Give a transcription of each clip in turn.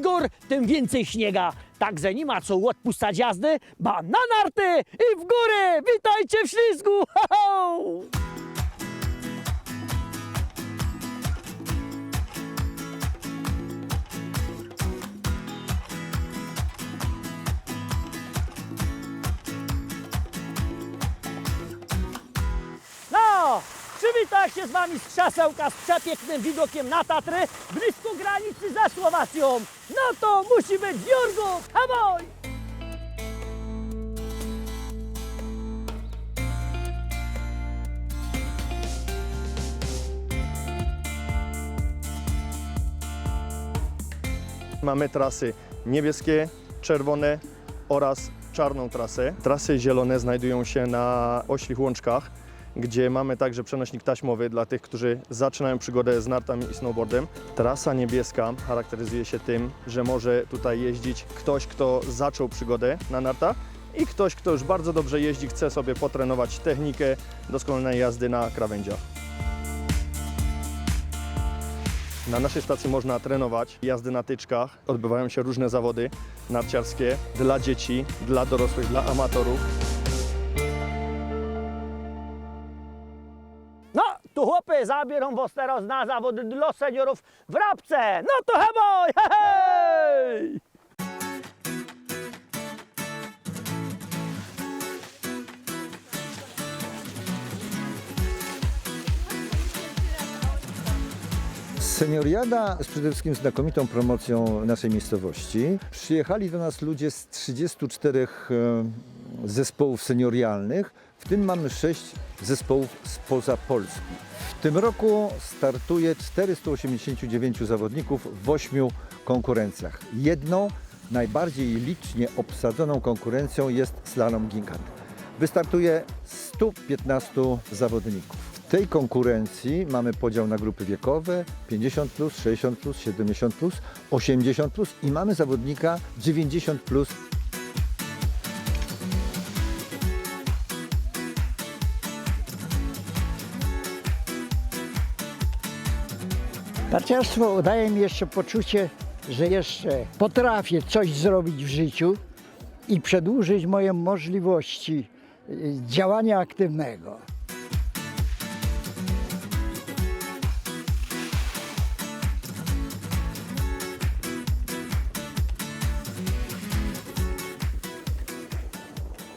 gór, tym więcej śniega. Także nie ma co odpuszczać jazdy, ba na narty i w góry! Witajcie w ślizgu! Ho, ho! Się z wami z krzesełka z przepięknym widokiem na Tatry, blisko granicy ze Słowacją. No to musi być hamoj! Mamy trasy niebieskie, czerwone oraz czarną trasę. Trasy zielone znajdują się na oślich łączkach, gdzie mamy także przenośnik taśmowy dla tych, którzy zaczynają przygodę z nartami i snowboardem. Trasa niebieska charakteryzuje się tym, że może tutaj jeździć ktoś, kto zaczął przygodę na nartach i ktoś, kto już bardzo dobrze jeździ, chce sobie potrenować technikę doskonałej jazdy na krawędziach. Na naszej stacji można trenować jazdy na tyczkach. Odbywają się różne zawody narciarskie dla dzieci, dla dorosłych, dla amatorów. Tu chłopy zabierą was teraz na zawody dla seniorów w Rabce. No to hamoj, hej! Senioriada jest przede wszystkim znakomitą promocją naszej miejscowości. Przyjechali do nas ludzie z 34 e, zespołów seniorialnych, w tym mamy 6 zespołów spoza Polski. W tym roku startuje 489 zawodników w 8 konkurencjach. Jedną najbardziej licznie obsadzoną konkurencją jest slalom gigant. Wystartuje 115 zawodników. W tej konkurencji mamy podział na grupy wiekowe 50, 60, 70, 80 i mamy zawodnika 90. Narciarstwo daje mi jeszcze poczucie, że jeszcze potrafię coś zrobić w życiu i przedłużyć moje możliwości y, działania aktywnego.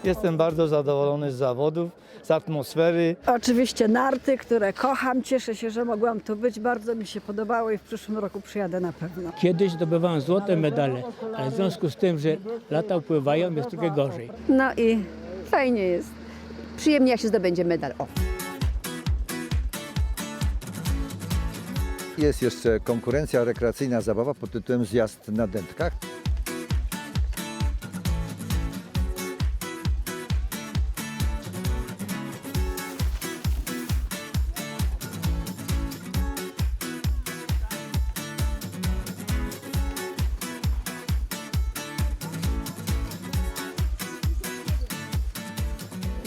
Jestem bardzo zadowolony z zawodów, z atmosfery. Oczywiście narty, które kocham. Cieszę się, że mogłam tu być. Bardzo mi się podobało i w przyszłym roku przyjadę na pewno. Kiedyś zdobywałem złote medale, ale w związku z tym, że lata upływają, jest trochę gorzej. No i fajnie jest. Przyjemnie, jak się zdobędzie medal. O. Jest jeszcze konkurencja rekreacyjna zabawa pod tytułem Zjazd na dętkach.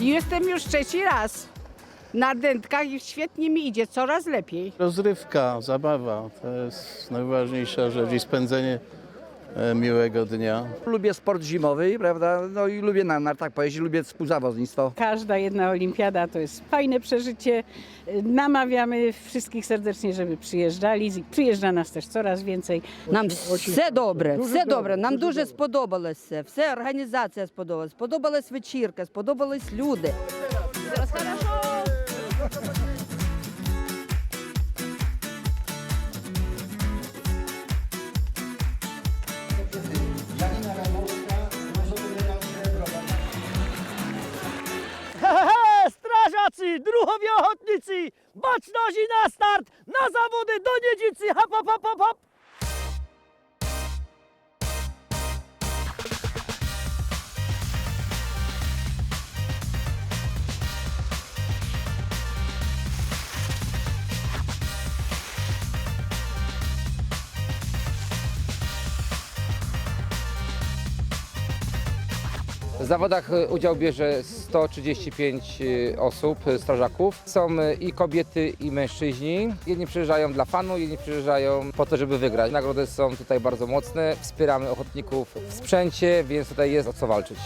Jestem już trzeci raz na dętkach i świetnie mi idzie, coraz lepiej. Rozrywka, zabawa to jest najważniejsza rzecz i spędzenie miłego dnia. Lubię sport zimowy, prawda? No i lubię na nartach pojeździć, lubię współzawodnictwo. Każda jedna olimpiada to jest fajne przeżycie. Namawiamy wszystkich serdecznie, żeby przyjeżdżali. Przyjeżdża nas też coraz więcej. Нам все добре, все добре. Нам дуже сподобалось все. Все організація сподобалась. Сподобалась вечірка, сподобались люди. Hehehe, baczności na W zawodach e, udział bierze 135 e, osób, e, strażaków. Są i kobiety, i mężczyźni. Jedni przyjeżdżają dla fanu, inni przyjeżdżają po to, żeby wygrać. Nagrody są tutaj bardzo mocne. Wspieramy ochotników w sprzęcie, więc tutaj jest o co walczyć.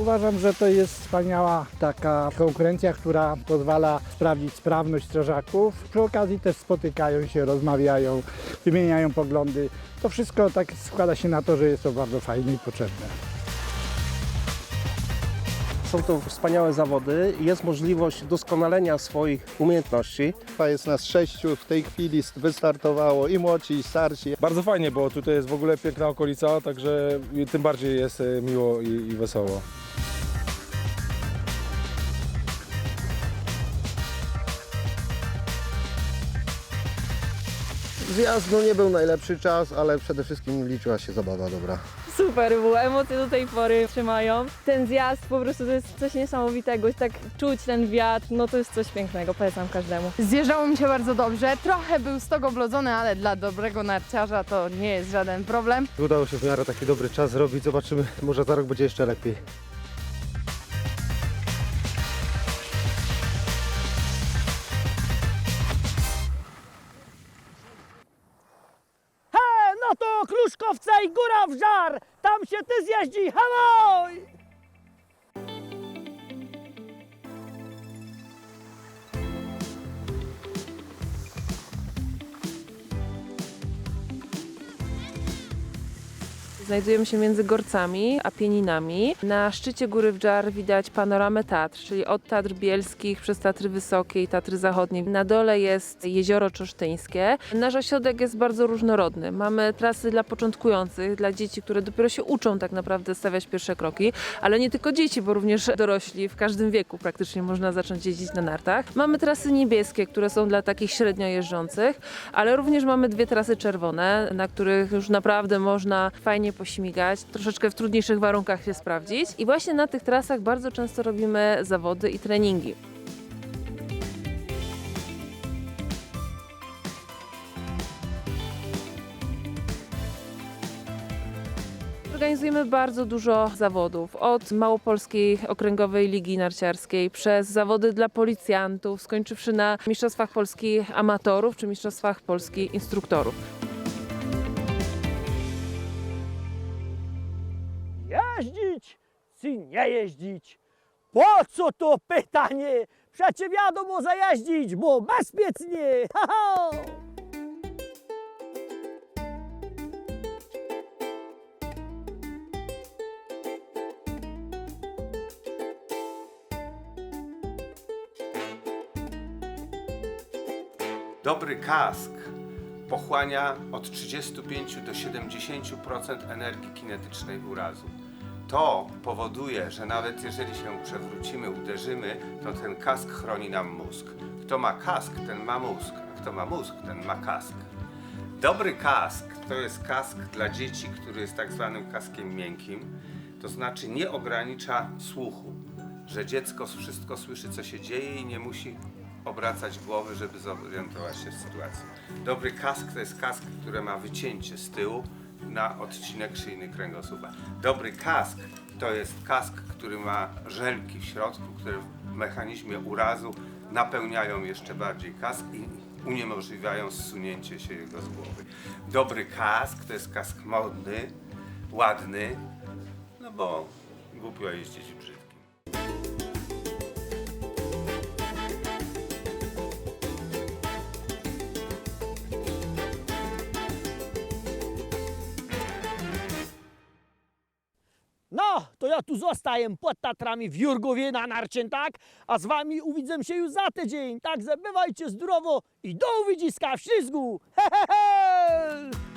Uważam, że to jest wspaniała taka konkurencja, która pozwala sprawdzić sprawność strażaków. Przy okazji też spotykają się, rozmawiają, wymieniają poglądy. To wszystko tak składa się na to, że jest to bardzo fajne i potrzebne. Są to wspaniałe zawody i jest możliwość doskonalenia swoich umiejętności. Jest nas sześciu w tej chwili wystartowało i młodsi i starsi. Bardzo fajnie, bo tutaj jest w ogóle piękna okolica, także tym bardziej jest e, miło i, i wesoło. Zjazd no nie był najlepszy czas, ale przede wszystkim liczyła się zabawa dobra. Super było, emocje do tej pory trzymają. Ten zjazd po prostu to jest coś niesamowitego, tak czuć ten wiatr, no to jest coś pięknego, polecam każdemu. Zjeżdżało mi się bardzo dobrze. Trochę był stok oblodzony, ale dla dobrego narciarza to nie jest żaden problem. Udało się w miarę taki dobry czas zrobić. Zobaczymy, może za rok będzie jeszcze lepiej. To Kluszkowce i góra w żar! Tam się ty zjeździ, hamoj! Znajdujemy się między Gorcami a Pieninami. Na szczycie góry Wdżar widać panoramę Tatr, czyli od Tatr Bielskich przez Tatry Wysokie i Tatry Zachodnie. Na dole jest jezioro Czoszyńskie. Nasz ośrodek jest bardzo różnorodny. Mamy trasy dla początkujących, dla dzieci, które dopiero się uczą tak naprawdę stawiać pierwsze kroki, ale nie tylko dzieci, bo również dorośli w każdym wieku praktycznie można zacząć jeździć na nartach. Mamy trasy niebieskie, które są dla takich średnio jeżdżących, ale również mamy dwie trasy czerwone, na których już naprawdę można fajnie pośmigać, troszeczkę w trudniejszych warunkach się sprawdzić. I właśnie na tych trasach bardzo często robimy zawody i treningi. Organizujemy bardzo dużo zawodów. Od Małopolskiej Okręgowej Ligi Narciarskiej, przez zawody dla policjantów, skończywszy na Mistrzostwach Polski Amatorów czy Mistrzostwach Polski Instruktorów. Jeździć czy nie jeździć? Po co to pytanie? Przecie wiadomo zajeździć, bo bezpiecznie! Ha, ha! Dobry kask pochłania od 35 do 70% energii kinetycznej urazu. To powoduje, że nawet jeżeli się przewrócimy, uderzymy, to ten kask chroni nam mózg. Kto ma kask, ten ma mózg, a kto ma mózg, ten ma kask. Dobry kask to jest kask dla dzieci, który jest tak zwanym kaskiem miękkim, to znaczy nie ogranicza słuchu, że dziecko wszystko słyszy, co się dzieje i nie musi obracać głowy, żeby zorientować się w sytuacji. Dobry kask to jest kask, który ma wycięcie z tyłu na odcinek szyjny kręgosłupa. Dobry kask to jest kask, który ma żelki w środku, które w mechanizmie urazu napełniają jeszcze bardziej kask i uniemożliwiają zsunięcie się jego z głowy. Dobry kask to jest kask modny, ładny, no bo głupio jeździć brzydkim. Tu zostaję pod Tatrami w Jurgowie na Narczętak, a z wami uwidzę się już za tydzień. Także bywajcie zdrowo i do widziska w ślizgu. He, he, he!